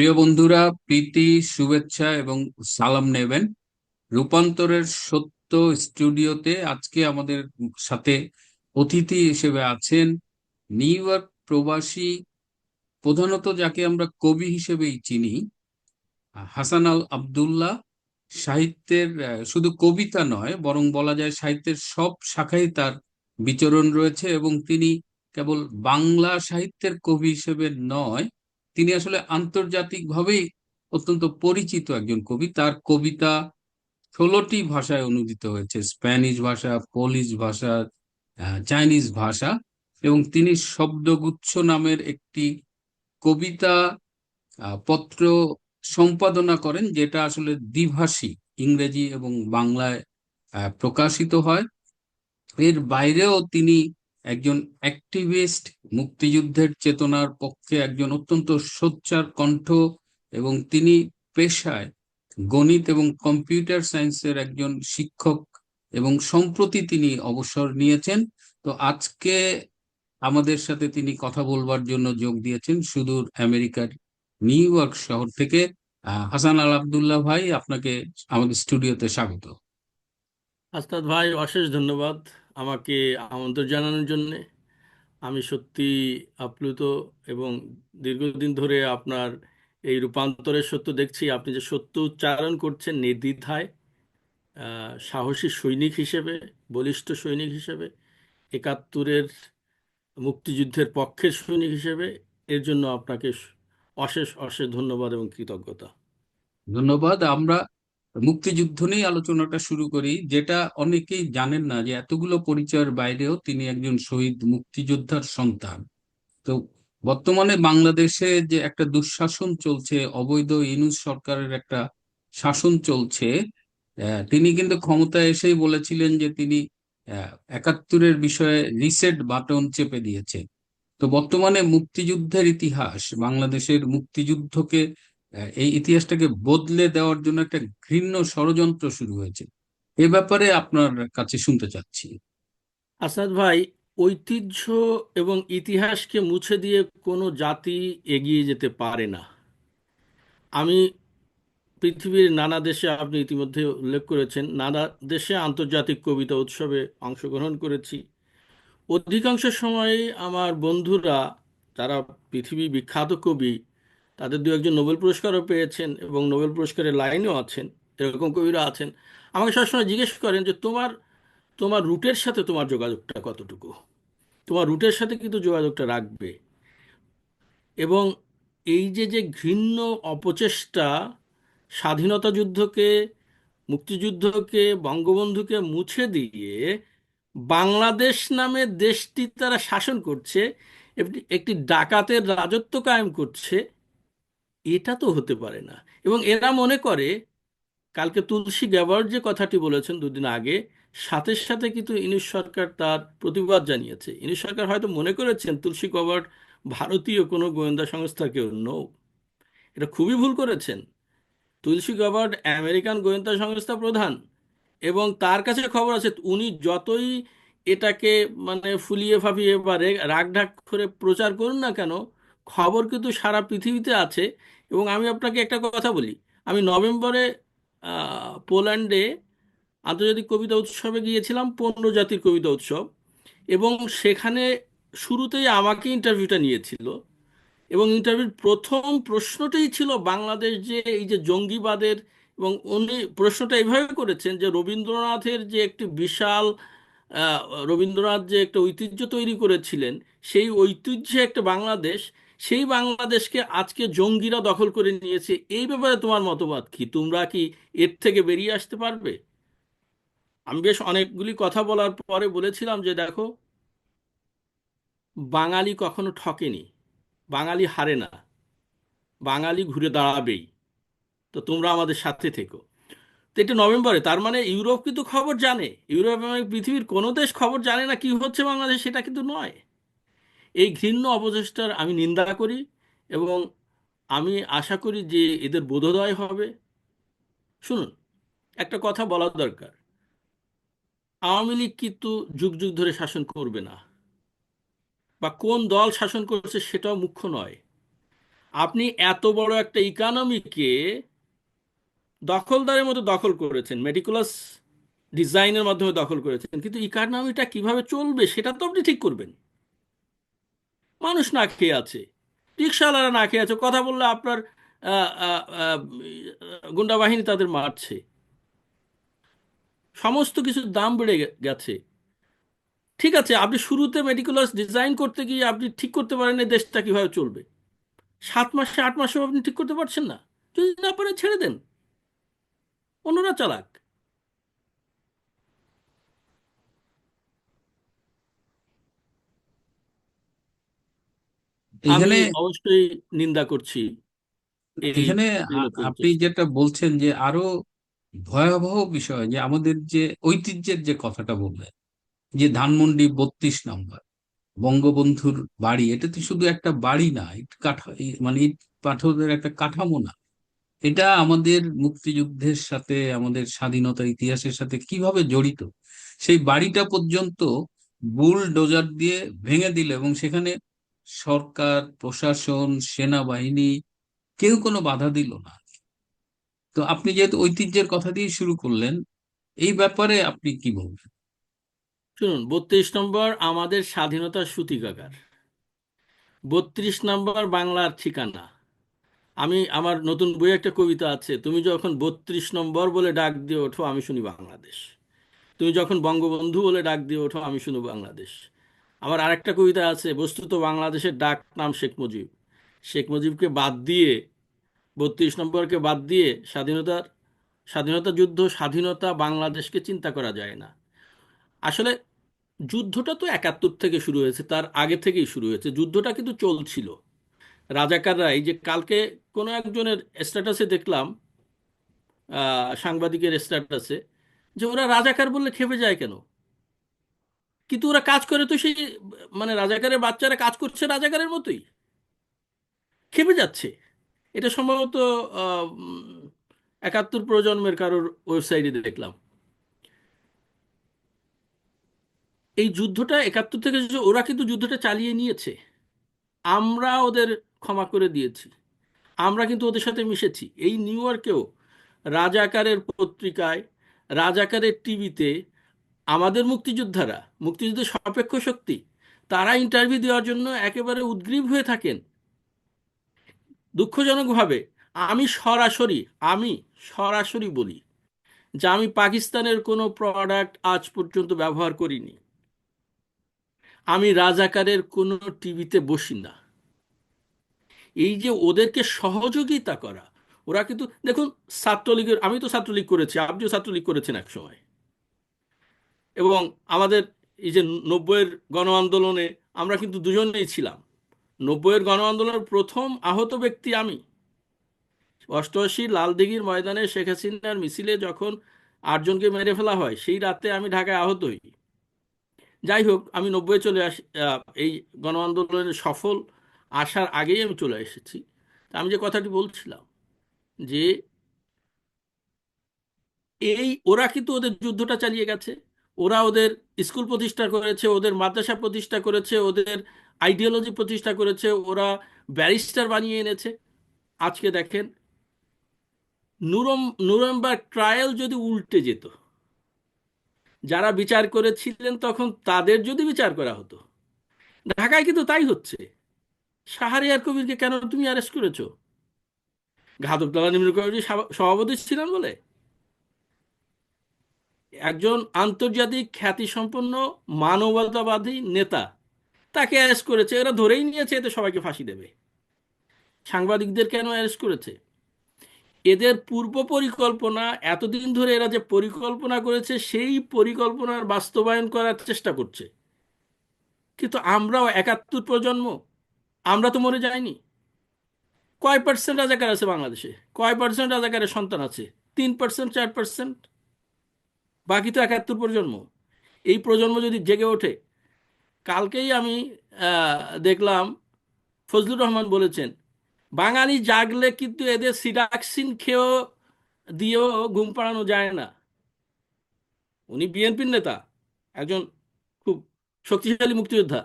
প্রিয় বন্ধুরা, প্রীতি, শুভেচ্ছা এবং সালাম নেবেন। রূপান্তরের সত্য স্টুডিওতে আজকে আমাদের সাথে অতিথি হিসেবে আছেন নিউ ইয়র্ক প্রবাসী, প্রধানত যাকে আমরা কবি হিসেবেই চিনি, হাসান আল আবদুল্লাহ। সাহিত্যের শুধু কবিতা নয়, বরং বলা যায় সাহিত্যের সব শাখায় তার বিচরণ রয়েছে এবং তিনি কেবল বাংলা সাহিত্যের কবি হিসেবে নয় তিনি আসলে আন্তর্জাতিকভাবেই অত্যন্ত পরিচিত একজন কবি। তার কবিতা ষোলোটি ভাষায় অনুদিত হয়েছে, স্প্যানিশ ভাষা, পোলিশ ভাষা চাইনিজ ভাষা এবং তিনি শব্দগুচ্ছ নামের একটি কবিতা পত্র সম্পাদনা করেন যেটা আসলে দ্বিভাষী, ইংরেজি এবং বাংলায় প্রকাশিত হয়। এর বাইরেও তিনি একজন অ্যাক্টিভিস্ট মুক্তিযুদ্ধের চেতনার পক্ষে একজন অত্যন্ত সোচ্চার কণ্ঠ এবং তিনি পেশায় গণিত এবং কম্পিউটার সায়েন্সের একজন শিক্ষক এবং সম্প্রতি তিনি অবসর নিয়েছেন। তো আজকে আমাদের সাথে তিনি কথা বলবার জন্য যোগ দিয়েছেন সুদূর আমেরিকার নিউ ইয়র্ক শহর থেকে। হাসান আল আবদুল্লাহ ভাই, আপনাকে আমাদের স্টুডিওতে স্বাগত। আস্তাদ ভাই, অশেষ ধন্যবাদ। আমাকে আমন্ত্রণ জানানোর জন্যে আমি সত্যি আপ্লুত এবং দীর্ঘদিন ধরে আপনার এই রূপান্তরের সত্য দেখছি। আপনি যে সত্য উচ্চারণ করছেন নির্দ্বিধায় সাহসী সৈনিক হিসেবে, বলিষ্ঠ সৈনিক হিসেবে, একাত্তরের মুক্তিযুদ্ধের পক্ষের সৈনিক হিসেবে, এর জন্য আপনাকে অশেষ অশেষ ধন্যবাদ এবং কৃতজ্ঞতা। ধন্যবাদ। আমরা মুক্তিযুদ্ধ নিয়ে আলোচনাটা শুরু করি, যেটা অনেকেই জানেন না যে এতগুলো পরিচয়ের বাইরেও তিনি একজন শহীদ মুক্তিযোদ্ধার সন্তান। তো বর্তমানে বাংলাদেশে যে একটা দুঃশাসন চলছে, অবৈধ ইউনূস সরকারের একটা শাসন চলছে তিনি কিন্তু ক্ষমতায় এসেই বলেছিলেন যে তিনি একাত্তরের বিষয়ে রিসেট বাটন চেপে দিয়েছে। তো বর্তমানে মুক্তিযুদ্ধের ইতিহাস, বাংলাদেশের মুক্তিযুদ্ধকে এই ইতিহাসটাকে বদলে দেওয়ার জন্য একটা ঘৃণ্য ষড়যন্ত্র শুরু হয়েছে। এ ব্যাপারে আপনার কাছে শুনতে চাচ্ছি। আসাদ ভাই, ঐতিহ্য এবং ইতিহাসকে মুছে দিয়ে কোনো জাতি এগিয়ে যেতে পারে না। আমি পৃথিবীর নানা দেশে আপনি ইতিমধ্যে উল্লেখ করেছেন, নানা দেশে আন্তর্জাতিক কবিতা উৎসবে অংশগ্রহণ করেছি। অধিকাংশ সময় আমার বন্ধুরা, যারা পৃথিবী বিখ্যাত কবি তাদের দু একজন নোবেল পুরস্কারও পেয়েছেন এবং নোবেল পুরস্কারের লাইনেও আছেন, এরকম কবিরা আছেন। আমাকে সবসময় জিজ্ঞেস করেন যে তোমার তোমার রুটের সাথে তোমার যোগাযোগটা কতটুকু? তোমার রুটের সাথে কিন্তু যোগাযোগটা রাখবে। এবং এই যে যে ঘৃণ্য অপচেষ্টা স্বাধীনতা যুদ্ধকে, মুক্তিযুদ্ধকে, বঙ্গবন্ধুকে মুছে দিয়ে বাংলাদেশ নামে দেশটি তারা শাসন করছে, একটি- ডাকাতের রাজত্ব কায়েম করছে এটা তো হতে পারে না। এবং এরা মনে করে, কালকে তুলসী গ্যাবার্ড যে কথাটি বলেছেন দুদিন আগে, সাথে সাথে কিন্তু ইনিশ সরকার তার প্রতিবাদ জানিয়েছে। ইনিশ সরকার হয়তো মনে করেছেন, তুলসী গ্যাবার্ড ভারতীয় কোনো গোয়েন্দা সংস্থা কেউ নো এটা খুবই ভুল করেছেন। তুলসী গ্যাবার্ড আমেরিকান গোয়েন্দা সংস্থা প্রধান এবং তার কাছে খবর আছে, উনি যতই এটাকে মানে ফুলিয়ে ফাঁপিয়ে বা রে- রাগঢাক করে প্রচার করুন না কেন, খবর কিন্তু সারা পৃথিবীতে আছে। এবং আমি আপনাকে একটা কথা বলি। আমি নভেম্বরে পোল্যান্ডে আন্তর্জাতিক কবিতা উৎসবে গিয়েছিলাম পনেরো জাতির কবিতা উৎসব। এবং সেখানে শুরুতেই আমাকে ইন্টারভিউটা নিয়েছিল। এবং ইন্টারভিউর প্রথম প্রশ্নটাই ছিল বাংলাদেশ যে এই যে জঙ্গিবাদের এবং উনি প্রশ্নটা এইভাবে করেছেন যে রবীন্দ্রনাথের যে একটি বিশাল রবীন্দ্রনাথ যে একটা ঐতিহ্য তৈরি করেছিলেন, সেই ঐতিহ্যে একটা বাংলাদেশ সেই বাংলাদেশকে আজকে জঙ্গিরা দখল করে নিয়েছে। এই ব্যাপারে তোমার মতবাদ কি? তোমরা কি এর থেকে বেরিয়ে আসতে পারবে? আমি বেশ অনেকগুলি কথা বলার পরে বলেছিলাম যে, দেখো, বাঙালি কখনো ঠকেনি। বাঙালি হারে না। বাঙালি ঘুরে দাঁড়াবেই। তো তোমরা আমাদের সাথে থেকো। তো এটা নভেম্বরে, তার মানে ইউরোপ কিন্তু খবর জানে। ইউরোপ এবং পৃথিবীর কোনো দেশ খবর জানে না কি হচ্ছে বাংলাদেশ, সেটা কিন্তু নয়। এই ঘৃণ্য অপচেষ্টার আমি নিন্দা করি এবং আমি আশা করি যে এদের বোধোদয় হবে। শুনুন, একটা কথা বলা দরকার। আওয়ামী লীগ কিন্তু যুগ যুগ ধরে শাসন করবে না। বা কোন দল শাসন করছে সেটাও মুখ্য নয়। আপনি এত বড় একটা ইকোনমিকে দখলদারের মতো দখল করেছেন মেটিকুলাস ডিজাইনের মাধ্যমে দখল করেছেন, কিন্তু ইকোনমিটা কীভাবে চলবে সেটা তো আপনি ঠিক করবেন। মানুষ না খেয়ে আছে। রিক্সাওয়ালারা না খেয়ে আছে। কথা বললে আপনার গুন্ডা বাহিনী তাদের মারছে। সমস্ত কিছুর দাম বেড়ে গেছে। ঠিক আছে, আপনি শুরুতে মেডিকুলাস ডিজাইন করতে গিয়ে আপনি ঠিক করতে পারেন দেশটা কীভাবে চলবে। সাত মাসে, আট মাসেও আপনি ঠিক করতে পারছেন না। যদি না পারেন, ছেড়ে দেন। অন্যরা চালাক আমি এখানে অবশ্যই নিন্দা করছি এখানে আপনি যেটা বলছেন যে আরও ভয়াবহ বিষয় যে আমাদের যে ঐতিহ্যের যে কথাটা বললেন যে ধানমন্ডি বত্রিশ নম্বর বঙ্গবন্ধুর বাড়ি এটা তো শুধু একটা বাড়ি না ইট কাঠা মানে ইট পাথরের একটা কাঠামো না। এটা আমাদের মুক্তিযুদ্ধের সাথে আমাদের স্বাধীনতা ইতিহাসের সাথে কীভাবে জড়িত? সেই বাড়িটা পর্যন্ত বুলডোজার দিয়ে ভেঙে দিল এবং সেখানে সরকার, প্রশাসন, সেনাবাহিনী কেউ কোনো বাধা দিল না। তো আপনি যেহেতু ঐতিহ্যের কথা দিয়ে শুরু করলেন, এই ব্যাপারে আপনি কি বলবেন? শুনুন, বত্রিশ নম্বর আমাদের স্বাধীনতার সূতিকাগার। বত্রিশ নম্বর বাংলার ঠিকানা। আমি, আমার নতুন বই একটা কবিতা আছে, তুমি যখন বত্রিশ নম্বর বলে ডাক দিয়ে ওঠো, আমি শুনি বাংলাদেশ। তুমি যখন বঙ্গবন্ধু বলে ডাক দিয়ে ওঠো, আমি শুনি বাংলাদেশ। আমার আরেকটা কবিতা আছে, বস্তুত বাংলাদেশের ডাক নাম শেখ মুজিব। শেখ মুজিবকে বাদ দিয়ে, বত্রিশ নম্বরকে বাদ দিয়ে স্বাধীনতার, স্বাধীনতা যুদ্ধ, স্বাধীনতা বাংলাদেশকে চিন্তা করা যায় না। আসলে যুদ্ধটা তো একাত্তর থেকে শুরু হয়েছে, তার আগে থেকেই শুরু হয়েছে। যুদ্ধটা কিন্তু চলছিল। রাজাকাররা এই যে কালকে কোনো একজনের স্ট্যাটাসে দেখলাম সাংবাদিকের স্ট্যাটাসে যে ওরা রাজাকার বললে খেপে যায় কেন? কিন্তু ওরা কাজ করে তো সেই মানে রাজাকারের বাচ্চারা কাজ করছে রাজাকারের মতোই। খেপে যাচ্ছে। এটা সম্ভবত একাত্তর প্রজন্মের কারোর ওয়েবসাইটে দেখলাম। এই যুদ্ধটা একাত্তর থেকে ওরা কিন্তু যুদ্ধটা চালিয়ে নিয়েছে। আমরা ওদের ক্ষমা করে দিয়েছি। আমরা কিন্তু ওদের সাথে মিশেছি। এই নিউ ইয়র্কেও রাজাকারের পত্রিকায়, রাজাকারের টিভিতে আমাদের মুক্তিযোদ্ধারা, মুক্তিযুদ্ধের সাপেক্ষ শক্তি, তারা ইন্টারভিউ দেওয়ার জন্য একেবারে উদ্গ্রীব হয়ে থাকেন। দুঃখজনকভাবে আমি সরাসরি আমি সরাসরি বলি যে আমি পাকিস্তানের কোনো প্রোডাক্ট আজ পর্যন্ত ব্যবহার করিনি। আমি রাজাকারের কোনো টিভিতে বসি না। এই যে ওদেরকে সহযোগিতা করা, ওরা কিন্তু, দেখুন, ছাত্রলীগের, আমি তো ছাত্রলীগ করেছি, আপনিও ছাত্রলীগ করেছেন এক সময় এবং আমাদের এই যে নব্বইয়ের গণ আন্দোলনে আমরা কিন্তু দুজনেই ছিলাম। নব্বইয়ের গণ আন্দোলনের প্রথম আহত ব্যক্তি আমি। অষ্টআশি লালদিঘির ময়দানে শেখ হাসিনার মিছিলে যখন আটজনকে মেরে ফেলা হয়, সেই রাতে আমি ঢাকায় আহত হই। যাই হোক, আমি নব্বই চলে আসি এই গণ আন্দোলনের সফল আসার আগেই আমি চলে এসেছি। তা আমি যে কথাটি বলছিলাম যে, এই, ওরা কিন্তু ওদের যুদ্ধটা চালিয়ে গেছে। ওরা ওদের স্কুল প্রতিষ্ঠা করেছে, ওদের মাদ্রাসা প্রতিষ্ঠা করেছে, ওদের আইডিওলজি প্রতিষ্ঠা করেছে, ওরা ব্যারিস্টার বানিয়ে এনেছে। আজকে দেখেন, নুরম নুরেমবার্গ ট্রায়াল যদি উল্টে যেত, যারা বিচার করেছিলেন তখন তাদের যদি বিচার করা হতো, ঢাকায় কিন্তু তাই হচ্ছে। শাহরিয়ার কবিরকে কেন তুমি অ্যারেস্ট করেছ? ঘাতকতলা নিম্ন কমিটির সভা- সভাপতি ছিলেন বলে? একজন আন্তর্জাতিক খ্যাতিসম্পন্ন মানবতাবাদী নেতা। তাকে অ্যারেস্ট করেছে। এরা ধরেই নিয়েছে, এতে সবাইকে ফাঁসি দেবে। সাংবাদিকদের কেন অ্যারেস্ট করেছে? এদের পূর্ব পরিকল্পনা, এতদিন ধরে এরা যে পরিকল্পনা করেছে, সেই পরিকল্পনার বাস্তবায়ন করার চেষ্টা করছে। কিন্তু আমরাও একাত্তর প্রজন্ম, আমরা তো মরে যাইনি। কয় পার্সেন্ট রাজাকার আছে বাংলাদেশে? কয় পার্সেন্ট রাজাকারের সন্তান আছে? তিন পার্সেন্ট চার পার্সেন্ট বাকি তো একাত্তর প্রজন্ম। এই প্রজন্ম যদি জেগে ওঠে, কালকেই আমি দেখলাম ফজলুর রহমান বলেছেন, বাঙালি জাগলে কিন্তু এদের সিডাক্সিন খেয়েও, দিয়েও ঘুম পাড়ানো যায় না। উনি বিএনপির নেতা, একজন খুব শক্তিশালী মুক্তিযোদ্ধা।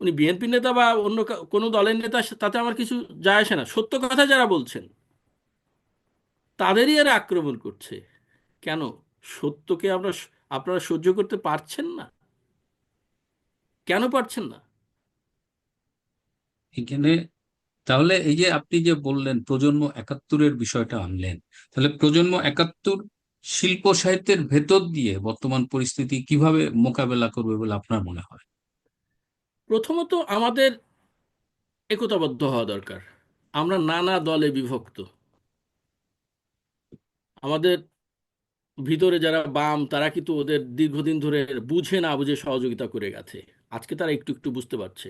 উনি বিএনপির নেতা বা অন্য কোনো দলের নেতা, তাতে আমার কিছু যায় আসে না। সত্য কথা যারা বলছেন, তাদেরই এরা আক্রমণ করছে। কেন? সত্যকে আমরা আপনারা সহ্য করতে পারছেন না? কেন পারছেন না? এখানে তাহলে এই যে আপনি যে বললেন প্রজন্ম একাত্তরের বিষয়টা আনলেন তাহলে প্রজন্ম একাত্তর শিল্প সাহিত্যের ভেতর দিয়ে বর্তমান পরিস্থিতি কীভাবে মোকাবেলা করবে বলে আপনার মনে হয়? প্রথমত আমাদের একতাবদ্ধ হওয়া দরকার। আমরা নানা দলে বিভক্ত। আমাদের ভিতরে যারা বাম, তারা কিন্তু ওদের দীর্ঘদিন ধরে বুঝে না বুঝে সহযোগিতা করে গেছে। আজকে তারা একটু একটু বুঝতে পারছে।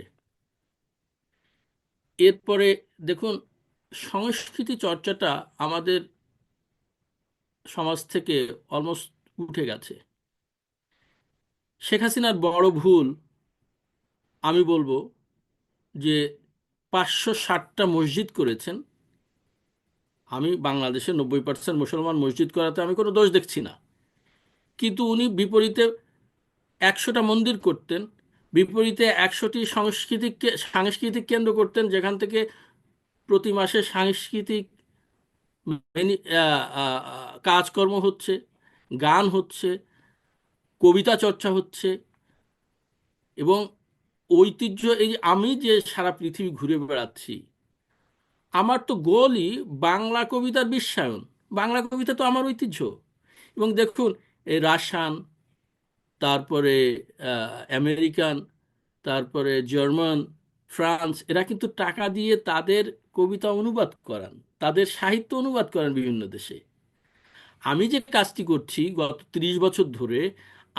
এরপরে দেখুন, সংস্কৃতি চর্চাটা আমাদের সমাজ থেকে অলমোস্ট উঠে গেছে। শেখ হাসিনার বড় ভুল, আমি বলব যে পাঁচশো ষাটটা মসজিদ করেছেন। আমি বাংলাদেশে নব্বই পার্সেন্ট মুসলমান মসজিদ করাতে আমি কোনো দোষ দেখছি না। কিন্তু উনি বিপরীতে একশোটা মন্দির করতেন, বিপরীতে একশোটি সাংস্কৃতিক সাংস্কৃতিক কেন্দ্র করতেন, যেখান থেকে প্রতি মাসে সাংস্কৃতিক কাজকর্ম হচ্ছে, গান হচ্ছে, কবিতা চর্চা হচ্ছে এবং ঐতিহ্য, এই আমি যে সারা পৃথিবী ঘুরে বেড়াচ্ছি আমার তো গোলই বাংলা কবিতার বিশ্বায়ন। বাংলা কবিতা তো আমার ঐতিহ্য। এবং দেখুন এই রাশান তারপরে আমেরিকান, তারপরে জার্মান, ফ্রান্স, এরা কিন্তু টাকা দিয়ে তাদের কবিতা অনুবাদ করান। তাদের সাহিত্য অনুবাদ করেন বিভিন্ন দেশে। আমি যে কাজটি করছি গত ত্রিশ বছর ধরে,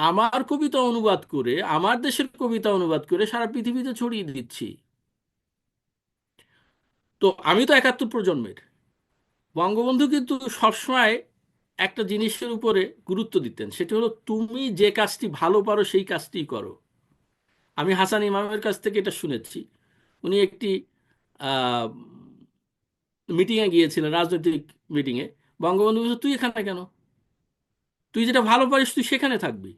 আমার কবিতা অনুবাদ করে, আমার দেশের কবিতা অনুবাদ করে সারা পৃথিবীতে ছড়িয়ে দিচ্ছি। তো আমি তো একাত্তর প্রজন্মের। বঙ্গবন্ধু কিন্তু সবসময় একটা জিনিসের উপরে গুরুত্ব দিতেন, সেটি হলো তুমি যে কাজটি ভালো পারো সেই কাজটি করো। আমি হাসান ইমামের কাছ থেকে এটা শুনেছি। উনি একটি মিটিংয়ে গিয়েছিলেন, রাজনৈতিক মিটিংয়ে বঙ্গবন্ধু বলছে, তুই এখানে কেন? তুই যেটা ভালো পারিস, তুই সেখানে থাকবি।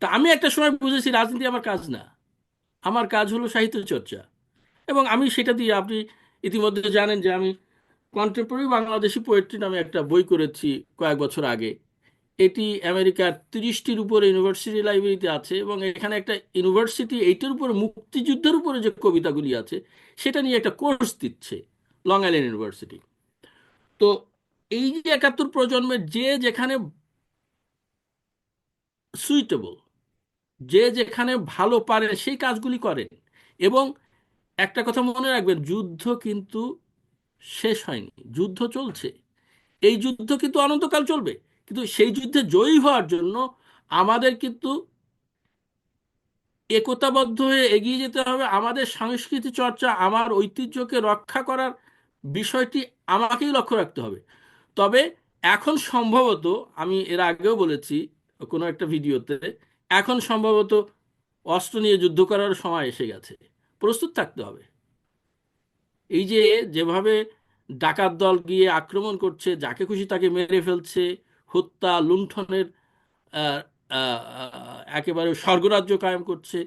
তা আমি একটা সময় বুঝেছি, রাজনীতি আমার কাজ না। আমার কাজ হলো সাহিত্য চর্চা। এবং আমি সেটা দিয়ে আপনি ইতিমধ্যে জানেন যে আমি কন্টেম্পোরারি বাংলাদেশি পোয়েট্রি নামে একটা বই করেছি কয়েক বছর আগে। এটি আমেরিকার তিরিশটির উপরে ইউনিভার্সিটি লাইব্রেরিতে আছে এবং এখানে একটা ইউনিভার্সিটি এইটার উপরে মুক্তিযুদ্ধের উপরে যে কবিতাগুলি আছে, সেটা নিয়ে একটা কোর্স দিচ্ছে লং আইল্যান্ড ইউনিভার্সিটি তো এই যে একাত্তর প্রজন্মের যে যেখানে সুইটেবল যে যেখানে ভালো পারে সেই কাজগুলি করেন এবং একটা কথা মনে রাখবেন, যুদ্ধ কিন্তু শেষ হয়নি, যুদ্ধ চলছে। এই যুদ্ধ কিন্তু অনন্তকাল চলবে, কিন্তু সেই যুদ্ধে জয়ী হওয়ার জন্য আমাদের কিন্তু একতাবদ্ধ হয়ে এগিয়ে যেতে হবে। আমাদের সংস্কৃতি চর্চা, আমার ঐতিহ্যকে রক্ষা করার বিষয়টি আমাকেই লক্ষ্য রাখতে হবে। তবে এখন সম্ভবত, আমি এর আগেও বলেছি কোনো একটা ভিডিওতে, এখন সম্ভবত অস্ত্র নিয়ে যুদ্ধ করার সময় এসে গেছে। প্রস্তুত থাকতে হবে এই যে যেভাবে ডাকাত দল গিয়ে আক্রমণ করছে, যাকে খুশি তাকে মেরে ফেলছে, হত্যা, লুণ্ঠনের একেবারে স্বর্গরাজ্য কায়েম করছে,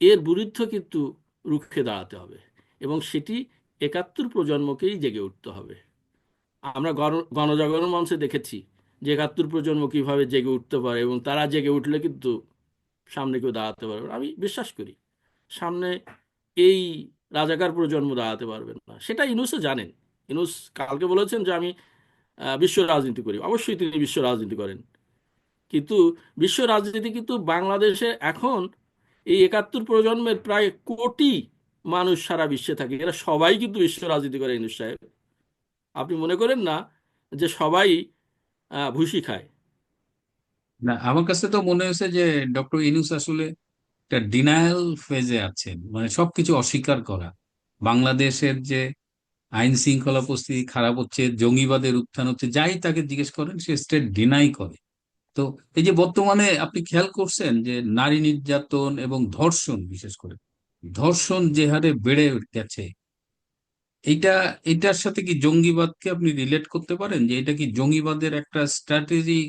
এর বিরুদ্ধে কিন্তু রুখে দাঁড়াতে হবে এবং সেটি একাত্তর প্রজন্মকেই জেগে উঠতে হবে আমরা গণ- গণজাগরণ মঞ্চে দেখেছি যে একাত্তর প্রজন্ম কীভাবে জেগে উঠতে পারে এবং তারা জেগে উঠলে কিন্তু সামনে কেউ দাঁড়াতে পারবে। আমি বিশ্বাস করি সামনে এই রাজাকার প্রজন্ম দাঁড়াতে পারবেন না। সেটা ইনুসও জানেন। ইনুস কালকে বলেছেন যে, আমি বিশ্ব রাজনীতি করি। অবশ্যই তিনি বিশ্ব রাজনীতি করেন। কিন্তু বিশ্ব রাজনীতি কিন্তু বাংলাদেশে এখন এই একাত্তর প্রজন্মের প্রায় কোটি মানুষ সারা বিশ্বে থাকে। এরা সবাই কিন্তু বিশ্ব রাজনীতি করে, ইনুস সাহেব। আপনি মনে করেন না যে সবাই ভুসি খায়? না, আমার কাছে তো মনে হয়েছে যে, ডক্টর ইনুস আসলে একটা ডিনায়াল ফেজে আছেন মানে সবকিছু অস্বীকার করা। বাংলাদেশের যে আইন শৃঙ্খলা পরিস্থিতি খারাপ হচ্ছে, জঙ্গিবাদের উত্থান হচ্ছে, যাই তাকে জিজ্ঞেস করেন, সে স্টেট ডিনাই করে। তো এই যে বর্তমানে আপনি খেয়াল করছেন যে নারী নির্যাতন এবং ধর্ষণ বিশেষ করে, ধর্ষণ যে হারে বেড়ে গেছে এটা এটার সাথে কি জঙ্গিবাদকে আপনি রিলেট করতে পারেন? যে এটা কি জঙ্গিবাদের একটা স্ট্র্যাটেজি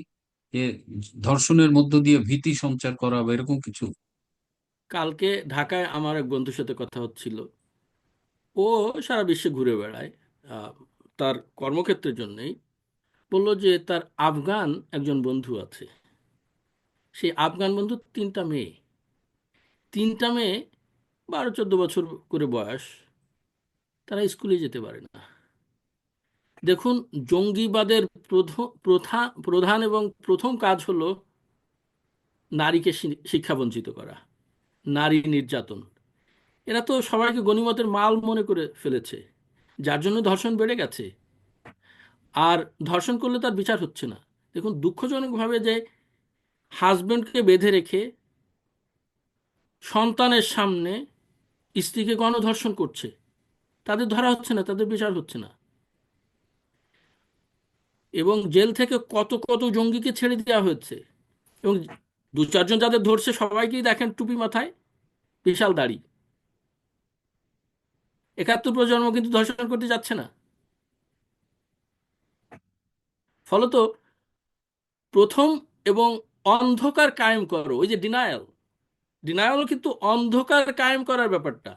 ধর্ষণের মধ্য দিয়ে ভীতি সঞ্চার করা বা এরকম কিছু? কালকে ঢাকায় আমার এক বন্ধুর সাথে কথা হচ্ছিল। ও সারা বিশ্বে ঘুরে বেড়ায়। তার কর্মক্ষেত্রের জন্যেই। বলল যে তার আফগান একজন বন্ধু আছে। সেই আফগান বন্ধুর তিনটা মেয়ে। তিনটা মেয়ে বারো চোদ্দ বছর করে বয়স। তারা স্কুলে যেতে পারে না। দেখুন, জঙ্গিবাদের প্রধান এবং প্রথম কাজ হলো নারীকে শিক্ষা বঞ্চিত করা। নারী নির্যাতন। এরা তো সবাইকে গণিমতের মাল মনে করে ফেলেছে, যার জন্য ধর্ষণ বেড়ে গেছে। আর ধর্ষণ করলে তার বিচার হচ্ছে না। দেখুন, দুঃখজনকভাবে যে হাজবেন্ডকে বেঁধে রেখে সন্তানের সামনে স্ত্রীকে গণধর্ষণ করছে, তাদের ধরা হচ্ছে না, তাদের বিচার হচ্ছে না। এবং জেল থেকে কত কত জঙ্গিকে ছেড়ে দেওয়া হয়েছে, এবং দু চারজন যাদের ধরছে, সবাইকেই দেখেন টুপি মাথায়, বিশাল দাড়ি। একাত্তর প্রজন্ম কিন্তু ধর্ষণ করতে যাচ্ছে না। ফলত প্রথম এবং অন্ধকার কায়েম করো, ওই যে ডিনায়াল ডিনায়াল কিন্তু অন্ধকার কায়েম করার ব্যাপারটা।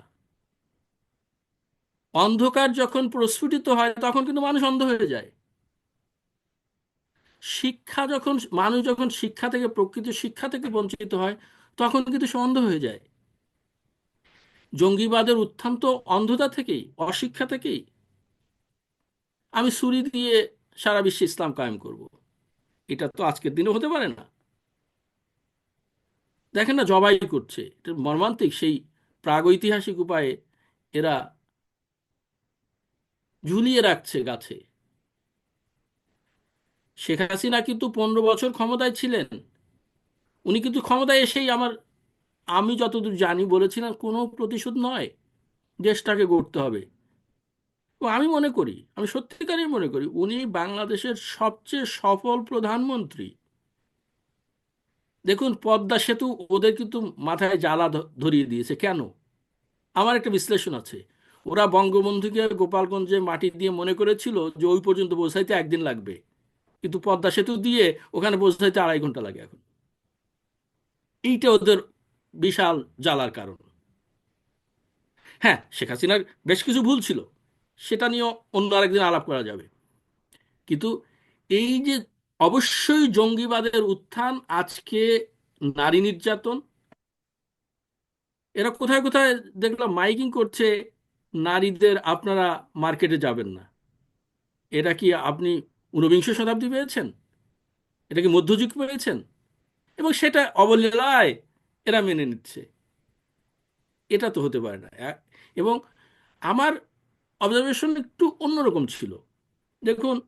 অন্ধকার যখন প্রস্ফুটিত হয়, তখন কিন্তু মানুষ অন্ধ হয়ে যায়। শিক্ষা যখন, মানুষ যখন শিক্ষা থেকে, প্রকৃত শিক্ষা থেকে বঞ্চিত হয়, তখন কিন্তু সে অন্ধ হয়ে যায়। জঙ্গিবাদের উত্থান তো অন্ধতা থেকেই, অশিক্ষা থেকেই। আমি সুরি দিয়ে সারা বিশ্বে ইসলাম কায়েম করব। এটা তো আজকের দিনে হতে পারে না। দেখেন না, জবাই করছে। এটা মর্মান্তিক, সেই প্রাগৈতিহাসিক উপায়ে এরা ঝুলিয়ে রাখছে গাছে। শেখ হাসিনা কিন্তু পনেরো বছর ক্ষমতায় ছিলেন। উনি কিন্তু ক্ষমতায় এসেই আমার, আমি যতদূর জানি বলেছিলাম কোনো প্রতিশোধ নয়, দেশটাকে গড়তে হবে। আমি মনে করি, আমি সত্যিকারই মনে করি, উনি বাংলাদেশের সবচেয়ে সফল প্রধানমন্ত্রী। দেখুন, পদ্মা সেতু ওদের কিন্তু মাথায় জ্বালা ধরিয়ে দিয়েছে। কেন? আমার একটা বিশ্লেষণ আছে। ওরা বঙ্গবন্ধুকে গোপালগঞ্জে মাটি দিয়ে মনে করেছিল যে ওই পর্যন্ত পৌঁছাইতে একদিন লাগবে। কিন্তু পদ্মা সেতু দিয়ে ওখানে পৌঁছাইতে আড়াই ঘণ্টা লাগে এখন। এইটা ওদের বিশাল জ্বালার কারণ। হ্যাঁ শেখ হাসিনার বেশ কিছু ভুল ছিল, সেটা নিয়েও অন্য আরেকদিন আলাপ করা যাবে। কিন্তু এই যে অবশ্যই জঙ্গিবাদের উত্থান, আজকে নারী নির্যাতন, এরা কোথায় কোথায় দেখলাম মাইকিং করছে, নারীদের আপনারা মার্কেটে যাবেন না। এটা কি আপনি ঊনবিংশ শতাব্দী পেয়েছেন? এটা কি মধ্যযুগ পেয়েছেন? এবং সেটা অবলীলায় এরা মেনে নিচ্ছে। এটা তো হতে পারে না। এবং আমার অবজারভেশন একটু অন্যরকম ছিল। দেখুন,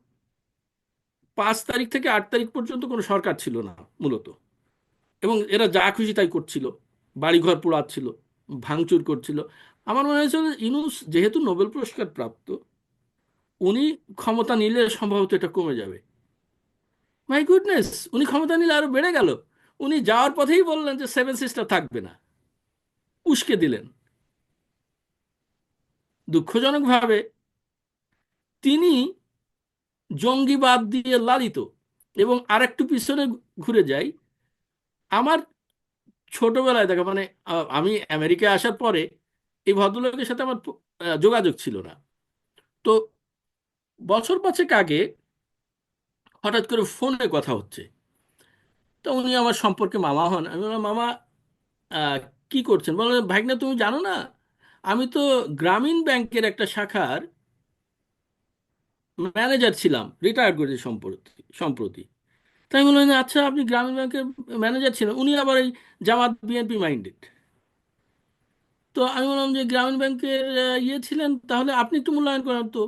পাঁচ তারিখ থেকে আট তারিখ পর্যন্ত কোনো সরকার ছিল না, মূলত। এবং এরা যা খুশি তাই করছিল। বাড়িঘর পোড়াচ্ছিল, ভাঙচুর করছিল। আমার মনে হয়েছিল ইনুস যেহেতু নোবেল পুরস্কার প্রাপ্ত উনি ক্ষমতা নিলে সম্ভবত এটা কমে যাবে। মাই গুডনেস উনি ক্ষমতা নিলে আরও বেড়ে গেল। উনি যাওয়ার পথেই বললেন যে সেভেন সিস্টার থাকবে না। উস্কে দিলেন। দুঃখজনকভাবে তিনি জঙ্গিবাদ দিয়ে লালিত এবং আরেকটু পিছনে ঘুরে যাই। আমার ছোটবেলায় দেখা মানে আমি আমেরিকায় আসার পরে এই ভদ্রলোকের সাথে আমার যোগাযোগ ছিল না। তো বছর পাঁচেক আগে হঠাৎ করে ফোনে কথা হচ্ছে। তো উনি আমার সম্পর্কে মামা হন। আমি বললাম, মামা কি করছেন? বললেন ভাইগনা তুমি জানো না, আমি তো গ্রামীণ ব্যাংকের একটা শাখার ম্যানেজার ছিলাম, রিটায়ার করেছি সম্প্রতি সম্প্রতি। তাই আমি বললাম আচ্ছা আপনি গ্রামীণ ব্যাংকের ম্যানেজার ছিলেন, উনি আবার এই জামাত বিএনপি মাইন্ডেড। তো আমি বললাম যে, গ্রামীণ ব্যাংকের ইয়ে ছিলেন, তাহলে আপনি একটু মূল্যায়ন করেন তো।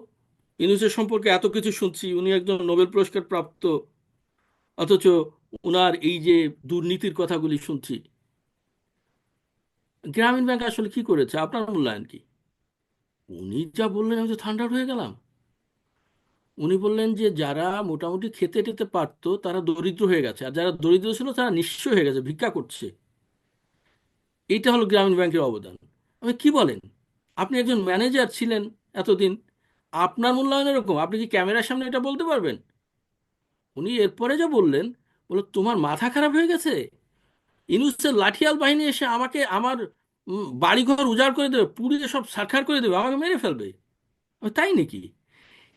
ইউনুসের সম্পর্কে এত কিছু শুনছি, উনি একজন নোবেল পুরস্কার প্রাপ্ত অথচ উনার এই যে দুর্নীতির কথাগুলি শুনছি। গ্রামীণ ব্যাংক আসলে কি করেছে? আপনার মূল্যায়ন কি? উনি যা বললেন, আমি তো ঠান্ডা হয়ে গেলাম। উনি বললেন যে, যারা মোটামুটি খেতে টেতে পারতো, তারা দরিদ্র হয়ে গেছে। আর যারা দরিদ্র ছিল, তারা নিঃস্ব হয়ে গেছে, ভিক্ষা করছে। এইটা হলো গ্রামীণ ব্যাংকের অবদান। আমি কি বলেন? আপনি একজন ম্যানেজার ছিলেন এতদিন। আপনার মূল্যায়ন এরকম। আপনি কি ক্যামেরার সামনে এটা বলতে পারবেন? উনি এরপরে যা বললেন বলল তোমার মাথা খারাপ হয়ে গেছে? ইনুসের লাঠিয়াল বাহিনী এসে আমাকে আমার বাড়িঘর উজাড় করে দেবে পুড়িয়ে সব সাক্ষাৎ করে দেবে আমাকে মেরে ফেলবে? তাই নাকি?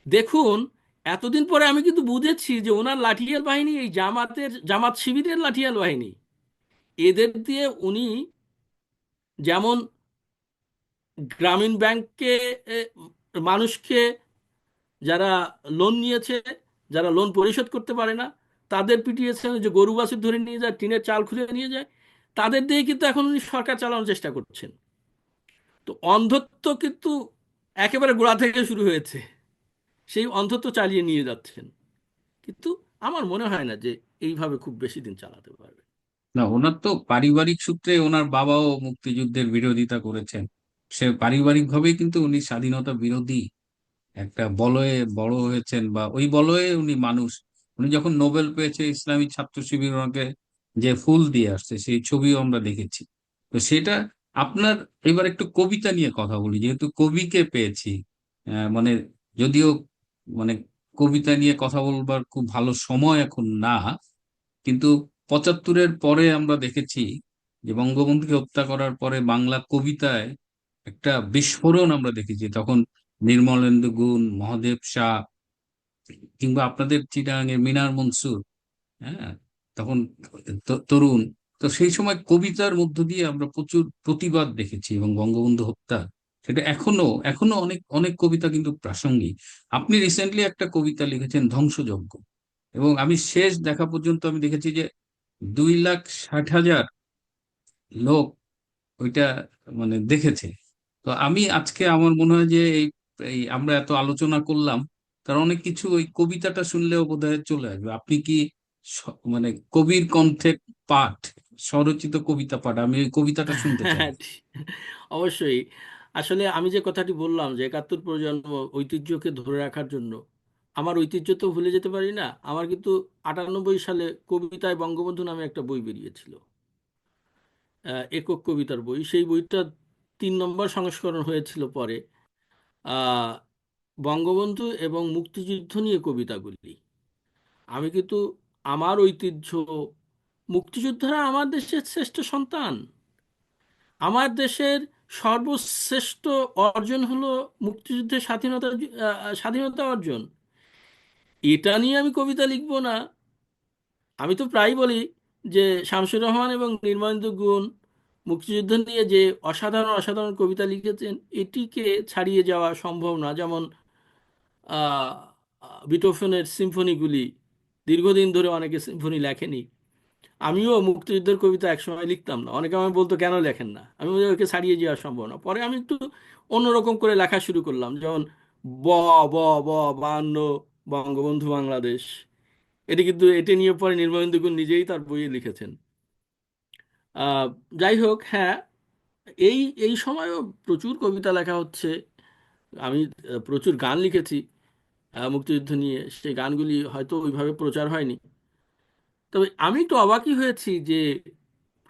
দেখুন এতদিন পরে আমি কিন্তু বুঝেছি যে ওনার লাঠিয়াল বাহিনী এই জামাতের জামাত শিবিরের লাঠিয়াল বাহিনী। এদের দিয়ে উনি যেমন গ্রামীণ ব্যাংকে এ, মানুষকে যারা লোন নিয়েছে, যারা লোন পরিশোধ করতে পারে না, তাদের পিটিয়েছেন যে গরু বাছুর ধরে নিয়ে যায়, টিনের চাল খুলে নিয়ে যায়, তাদের দিয়ে কিন্তু এখন উনি সরকার চালানোর চেষ্টা করছেন। তো অন্ধত্ব কিন্তু একেবারে গোড়া থেকে শুরু হয়েছে। সেই অন্ধত্ব চালিয়ে নিয়ে যাচ্ছেন। কিন্তু আমার মনে হয় না যে এইভাবে খুব বেশি দিন চালাতে পারবে। না, ওনার তো পারিবারিক সূত্রে ওনার বাবাও মুক্তিযুদ্ধের বিরোধিতা করেছেন। সে পারিবারিকভাবেই কিন্তু উনি স্বাধীনতা বিরোধী একটা বলয়ে বড় হয়েছেন বা ওই বলয়ে উনি মানুষ। উনি যখন নোবেল পেয়েছে ইসলামী ছাত্র শিবির ওনাকে যে ফুল দিয়ে আসছে, সেই ছবিও আমরা দেখেছি। তো সেটা আপনার এবার একটু কবিতা নিয়ে কথা বলি, যেহেতু কবিকে পেয়েছি মানে যদিও মানে কবিতা নিয়ে কথা বলবার খুব ভালো সময় এখন না, কিন্তু পঁচাত্তরের পরে আমরা দেখেছি যে বঙ্গবন্ধুকে হত্যা করার পরে বাংলা কবিতায় একটা বিস্ফোরণ আমরা দেখেছি। তখন নির্মলেন্দু গুণ, মহাদেব শাহ কিংবা আপনাদের চিটাগাঙের মিনার মনসুর হ্যাঁ তখন তরুণ। তো সেই সময় কবিতার মধ্য দিয়ে আমরা প্রচুর প্রতিবাদ দেখেছি এবং বঙ্গবন্ধু হত্যা, সেটা এখনও এখনও অনেক অনেক কবিতা কিন্তু প্রাসঙ্গিক। আপনি রিসেন্টলি একটা কবিতা লিখেছেন, ধ্বংসযজ্ঞ। এবং আমি শেষ দেখা পর্যন্ত আমি দেখেছি যে দুই লাখ ষাট হাজার লোক ওইটা মানে দেখেছে। তো আমি আজকে আমার মনে হয় যে এই এই আমরা এত আলোচনা করলাম, তার অনেক কিছু ওই কবিতাটা শুনলেও বোধহয় চলে আসবে। আপনি কি মানে কবির কণ্ঠে পাঠ, স্বরচিত কবিতা পাঠ, আমি ওই কবিতাটা শুনতে চাই। অবশ্যই। আসলে আমি যে কথাটি বললাম যে একাত্তর প্রজন্ম ঐতিহ্যকে ধরে রাখার জন্য, আমার ঐতিহ্য তো ভুলে যেতে পারি না, আমার কিন্তু আটানব্বই সালে কবিতায় বঙ্গবন্ধু নামে একটা বই বেরিয়েছিল। একক কবিতার বই, সেই বইটা তিন নম্বর সংস্করণ হয়েছিল পরে বঙ্গবন্ধু এবং মুক্তিযুদ্ধ নিয়ে কবিতাগুলি। আমি কিন্তু আমার ঐতিহ্য, মুক্তিযোদ্ধারা আমার দেশের শ্রেষ্ঠ সন্তান। আমার দেশের সর্বশ্রেষ্ঠ অর্জন হলো মুক্তিযুদ্ধের স্বাধীনতা স্বাধীনতা অর্জন। এটা নিয়ে আমি কবিতা লিখব না। আমি তো প্রায় বলি যে শামসুর রহমান এবং নির্মলেন্দু গুণ মুক্তিযুদ্ধ নিয়ে যে অসাধারণ অসাধারণ কবিতা লিখেছেন, এটিকে ছাড়িয়ে যাওয়া সম্ভব না। যেমন বিটোফেনের সিম্ফনিগুলি দীর্ঘদিন ধরে অনেকে সিম্ফনি লেখেনি। আমিও মুক্তিযুদ্ধের কবিতা একসময় লিখতাম না। অনেকে আমাকে বলতো, কেন লেখেন না? আমি ওকে ছাড়িয়ে যাওয়া সম্ভব না। পরে আমি একটু অন্যরকম করে লেখা শুরু করলাম। যেমন, ব ব ব, বায়ান্ন, বঙ্গবন্ধু বাংলাদেশ। এটি কিন্তু এটি নিয়ে পরে নির্মলেন্দু গুণ নিজেই তার বইয়ে লিখেছেন। যাই হোক হ্যাঁ এই এই সময়ও প্রচুর কবিতা লেখা হচ্ছে। আমি প্রচুর গান লিখেছি মুক্তিযুদ্ধ নিয়ে। সেই গানগুলি হয়তো ওইভাবে প্রচার হয়নি। তবে আমি একটু অবাকই হয়েছি যে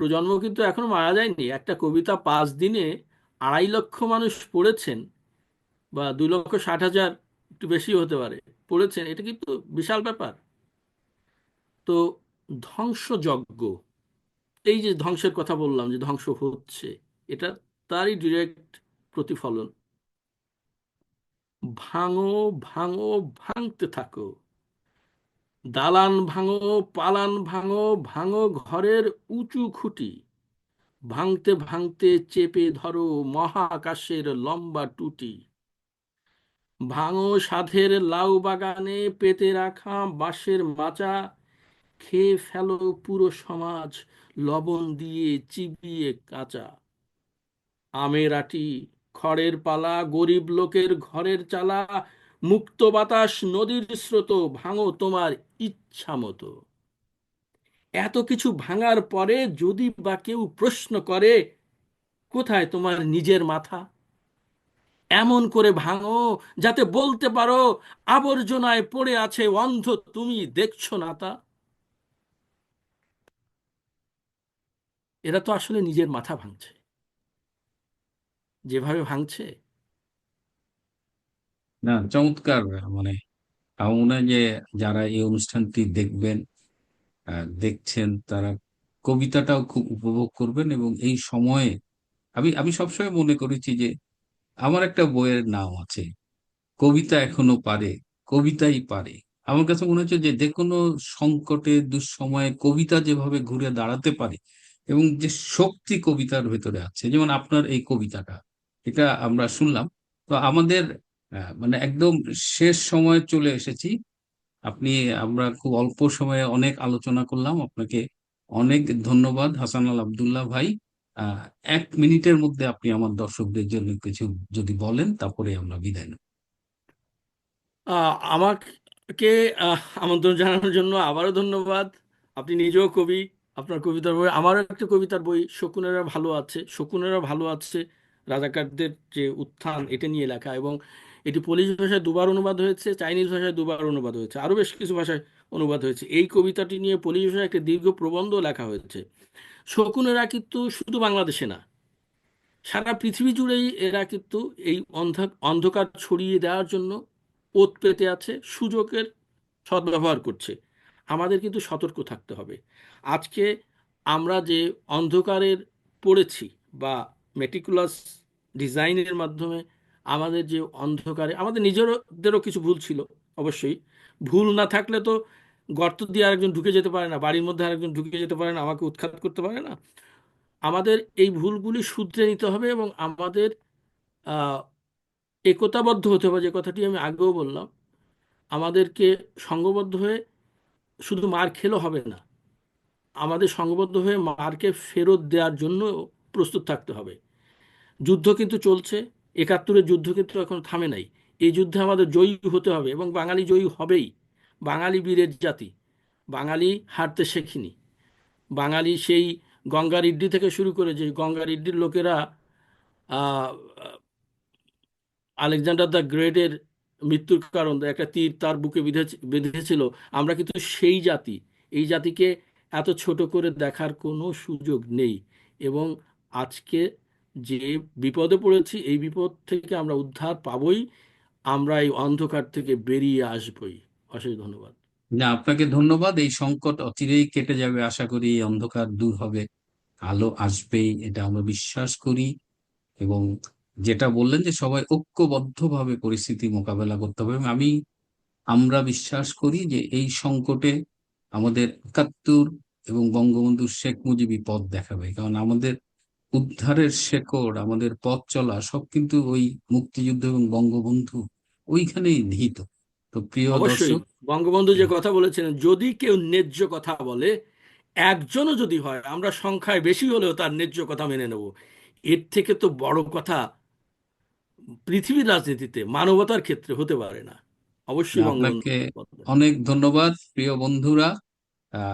প্রজন্ম কিন্তু এখনও মারা যায়নি। একটা কবিতা পাঁচ দিনে আড়াই লক্ষ মানুষ পড়েছেন বা দুই লক্ষ ষাট হাজার একটু বেশি হতে পারে, পড়েছেন। এটা কিন্তু বিশাল ব্যাপার। তো ধ্বংসযজ্ঞ এই যে ধ্বংসের কথা বললাম, যে ধ্বংস হচ্ছে, এটা তারই ডিরেক্ট প্রতিফলন। ভাঙো ভাঙো, ভাঙতে থাকো। দালান ভাঙো, পালান ভাঙো ভাঙো ঘরের উঁচু খুঁটি। ভাঙতে ভাঙতে চেপে ধরো মহাকাশের লম্বা টুটি। ভাঙো সাধের লাউ বাগানে পেতে রাখা বাঁশের মাচা, খেয়ে ফেলো পুরো সমাজ লবণ দিয়ে চিবিয়ে কাঁচা। আমের আটি, খড়ের পালা, গরিব লোকের ঘরের চালা, মুক্ত বাতাস, নদীর স্রোত, ভাঙো তোমার ইচ্ছা মতো। এত কিছু ভাঙার পরে যদি বা কেউ প্রশ্ন করে, কোথায় তোমার নিজের মাথা? এমন করে ভাঙো যাতে বলতে পারো, আবর্জনায় পড়ে আছে অন্ধ তুমি দেখছ না তা? এরা তো আসলে নিজের মাথা ভাঙছে। যেভাবে ভাঙছে। না, চমৎকার মানে আমার যে যারা এই অনুষ্ঠানটি দেখবেন দেখছেন, তারা কবিতাটাও খুব উপভোগ করবেন এবং এই সময়ে আমি আমি সবসময় মনে করেছি যে আমার একটা বইয়ের নাম আছে, কবিতা এখনও পারে, কবিতাই পারে। আমার কাছে মনে হচ্ছে যে যে কোনো সংকটে, দুঃসময়ে কবিতা যেভাবে ঘুরে দাঁড়াতে পারে এবং যে শক্তি কবিতার ভেতরে আছে, যেমন আপনার এই কবিতাটা, এটা আমরা শুনলাম। তো আমাদের মানে একদম শেষ সময়ে চলে এসেছি। আপনি, আমরা খুব অল্প সময়ে অনেক আলোচনা করলাম। আপনাকে অনেক ধন্যবাদ, হাসান আল আবদুল্লাহ ভাই। এক মিনিটের মধ্যে আপনি আমার দর্শকদের জন্য কিছু যদি বলেন, তারপরে আমরা বিদায় নেব। আমাকে আমন্ত্রণ জানানোর জন্য আবারও ধন্যবাদ। আপনি নিজেও কবি আপনার কবিতার বই, আমারও একটা কবিতার বই, শকুনেরা ভালো আছে, শকুনেরা ভালো আছে, রাজাকারদের যে উত্থান এটা নিয়ে লেখা এবং এটি পোলিশ ভাষায় দুবার অনুবাদ হয়েছে, চাইনিজ ভাষায় দুবার অনুবাদ হয়েছে, আরও বেশ কিছু ভাষায় অনুবাদ হয়েছে। এই কবিতাটি নিয়ে পোলিশ ভাষায় একটা দীর্ঘ প্রবন্ধ লেখা হয়েছে। শকুনেরা কিন্তু শুধু বাংলাদেশে না, সারা পৃথিবী জুড়েই এরা কিন্তু এই অন্ধ- অন্ধকার ছড়িয়ে দেওয়ার জন্য ওত পেতে আছে, সুযোগের সদ্ব্যবহার করছে। আমাদের কিন্তু সতর্ক থাকতে হবে। আজকে আমরা যে অন্ধকারের পড়েছি বা মেটিকুলাস ডিজাইনের মাধ্যমে আমাদের যে অন্ধকারে, আমাদের নিজেদেরও কিছু ভুল ছিল অবশ্যই। ভুল না থাকলে তো গর্ত দিয়ে আরেকজন ঢুকে যেতে পারে না, বাড়ির মধ্যে আরেকজন ঢুকে যেতে পারে না, আমাকে উৎখাত করতে পারে না। আমাদের এই ভুলগুলি শুধরে নিতে হবে এবং আমাদের একতাবদ্ধ হতে হবে। যে কথাটি আমি আগেও বললাম, আমাদেরকে সঙ্গবদ্ধ হয়ে শুধু মার খেলেও হবে না, আমাদের সংঘবদ্ধ হয়ে মারকে ফেরত দেওয়ার জন্য প্রস্তুত থাকতে হবে। যুদ্ধ কিন্তু চলছে, একাত্তরের যুদ্ধ কিন্তু এখন থামে নাই। এই যুদ্ধে আমাদের জয়ী হতে হবে এবং বাঙালি জয়ী হবেই। বাঙালি বীরের জাতি, বাঙালি হারতে শেখিনি। বাঙালি সেই গঙ্গার ইড্ডি থেকে শুরু করে যে গঙ্গার ইড্ডির লোকেরা আলেকজান্ডার দ্য গ্রেটের মৃত্যুর কারণ, একটা তীর তার বুকে বিঁধে বেঁধেছিল। আমরা কিন্তু সেই জাতি। এই জাতিকে এত ছোট করে দেখার কোনো সুযোগ নেই। এবং আজকে যে বিপদে পড়েছি, এই বিপদ থেকে আমরা উদ্ধার পাবই। আমরা এই অন্ধকার থেকে বেরিয়ে আসবই। অশেষ ধন্যবাদ। না, আপনাকে ধন্যবাদ। এই সংকট অচিরেই কেটে যাবে। আশা করি এই অন্ধকার দূর হবে। আলো আসবেই, এটা আমরা বিশ্বাস করি। এবং যেটা বললেন যে সবাই ঐক্যবদ্ধভাবে পরিস্থিতি মোকাবেলা করতে হবে। আমি আমরা বিশ্বাস করি যে এই সংকটে আমাদের একাত্তর এবং বঙ্গবন্ধু শেখ মুজিবই পথ দেখাবে। কারণ আমাদের উদ্ধারের শেকড় আমাদের পথ চলা সব কিন্তু ওই মুক্তিযুদ্ধ এবং বঙ্গবন্ধু ওইখানেই নিহিত। তো প্রিয় দর্শক বঙ্গবন্ধু যে কথা বলেছিলেন যদি কেউ ন্যায্য কথা বলে একজনও যদি হয় আমরা সংখ্যায় বেশি হলেও তার ন্যায্য কথা মেনে নেব। এর থেকে তো বড় কথা পৃথিবীর রাজনীতিতে মানবতার ক্ষেত্রে হতে পারে না। অবশ্যই আপনাকে অনেক ধন্যবাদ প্রিয় বন্ধুরা।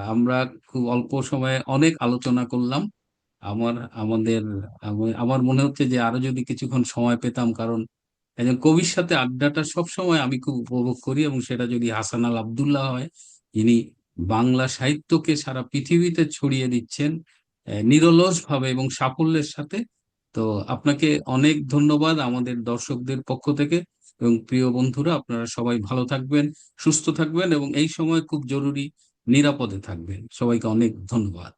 আমরা খুব অল্প সময়ে অনেক আলোচনা করলাম। আমার আমাদের আমার মনে হচ্ছে যে আরও যদি কিছুক্ষণ সময় পেতাম কারণ একজন কবির সাথে আড্ডাটা সব সময় আমি খুব উপভোগ করি এবং সেটা যদি হাসান আল আবদুল্লাহ হয় যিনি বাংলা সাহিত্যকে সারা পৃথিবীতে ছড়িয়ে দিচ্ছেন নিরলস ভাবে এবং সাফল্যের সাথে তো আপনাকে অনেক ধন্যবাদ আমাদের দর্শকদের পক্ষ থেকে এবং প্রিয় বন্ধুরা, আপনারা সবাই ভালো থাকবেন, সুস্থ থাকবেন এবং এই সময় খুব জরুরি নিরাপদে থাকবেন। সবাইকে অনেক ধন্যবাদ।